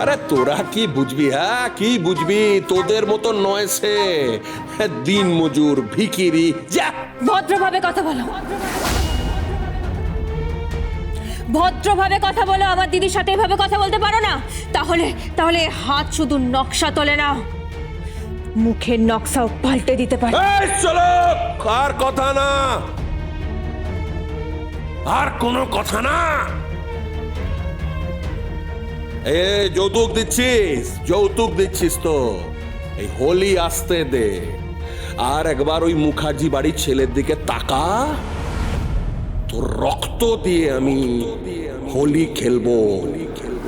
আরে তোরা কি বুঝবি হ্যাঁ? কি বুঝবি? তোদের মতো নয় সে। দিন মজুর ভিকিরি যা। ভদ্রভাবে কথা বলো। ভদ্রভাবে কথা বলো আমার দিদির সাথে এভাবে কথা বলতে পারো না? তাহলে তাহলে হাত শুধু নকশা তোলে না মুখের নকশাও পাল্টে দিতে পারে। এই চলো আর কথা না। আর কোনো কথা না। এ, যৌতুক দিচ্ছিস যৌতুক দিচ্ছিস তো। এই হোলি আসতে দে। আর একবার ওই মুখার্জি বাড়ির ছেলের দিকে তাকা। তোর রক্ত দিয়ে আমি হোলি খেলব। হোলি খেলব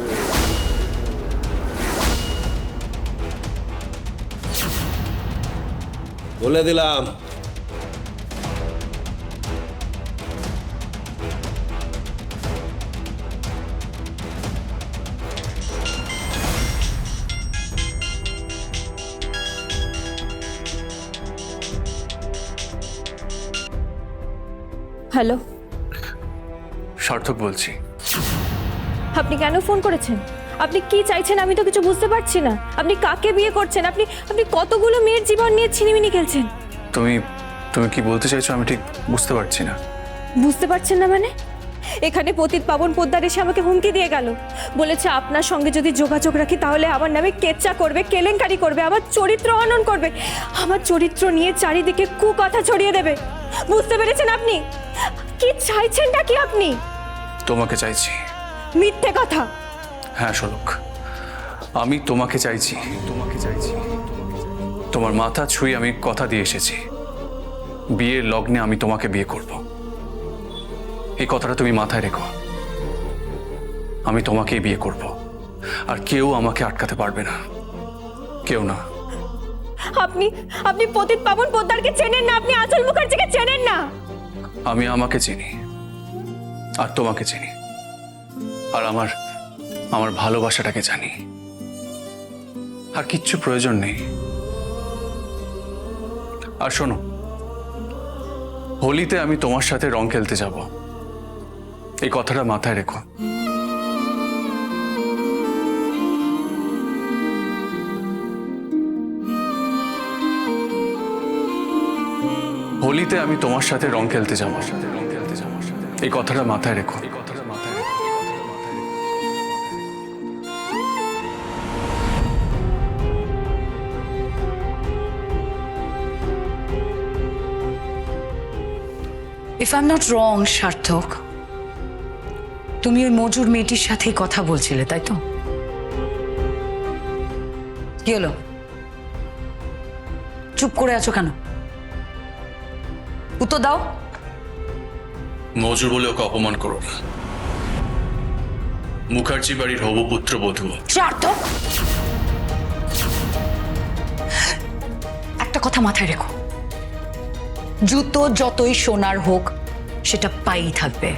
বলে দিলাম হ্যালো। সার্থক বলছি। আপনি কেন ফোন করেছেন? আপনি কি চাইছেন আমি তো কিছু বুঝতে পারছি না। আপনি কাকে বিয়ে করছেন? আপনি আপনি কতগুলো মেয়ের জীবন নিয়ে ছিনিমিনি খেলছেন? তুমি তুমি কি বলতে চাইছো আমি ঠিক বুঝতে পারছি না। বুঝতে পারছেন না মানে? এখানে পতিত পাবন পোদ্দার এসে আমাকে হুমকি দিয়ে গেল। বলেছে আপনার সঙ্গে যদি যোগাযোগ রাখি তাহলে আমার নামে কেচ্চা করবে কেলেঙ্কারি করবে আমার চরিত্র হনন করবে। আমার চরিত্র নিয়ে চারিদিকে কুকথা ছড়িয়ে দেবে। বুঝতে পেরেছেন আপনি? কি চাইছেনটা কি আপনি? তোমাকে চাইছি। মিথ্যে কথা। হ্যাঁ শোলক। আমি তোমাকে চাইছি। তোমাকে চাইছি। তোমার মাথা ছুঁয়ে আমি কথা দিয়ে এসেছি। বিয়ের লগ্নে আমি তোমাকে বিয়ে করব। এই কথাটা তুমি মাথায় রেখো। আমি তোমাকেই বিয়ে করব। আর কেউ আমাকে আটকাতে পারবে না। কেউ না। আপনি আপনি পতিত পাবন পোদ্দারকে চেনেন না আপনি আচল মুখার্জিকে চেনেন না। আমি আমাকে চিনি। আর তোমাকে চিনি। আর আমার আমার ভালোবাসাটাকে জানি। আর কিচ্ছু প্রয়োজন নেই। আর শোনো, হোলিতে আমি তোমার সাথে রং খেলতে যাব। এই কথাটা মাথায় রেখো। হোলিতে আমি তোমার সাথে রং খেলতে যাব। এই কথাটা মাথায় রেখো। If I am not wrong Sarthak, তুমি ওই মজুর মেয়েটির সাথেই কথা বলছিলে, তাই তো? কি হলো? চুপ করে আছো কেন? উত্তর দাও। মজুর বলে ওকে অপমান করো না। মুখার্জি বাড়ির হবু পুত্র বধূ। সার্থক একটা কথা মাথায় রেখো। জুতো যতই সোনার হোক সেটা পাই থাকবে।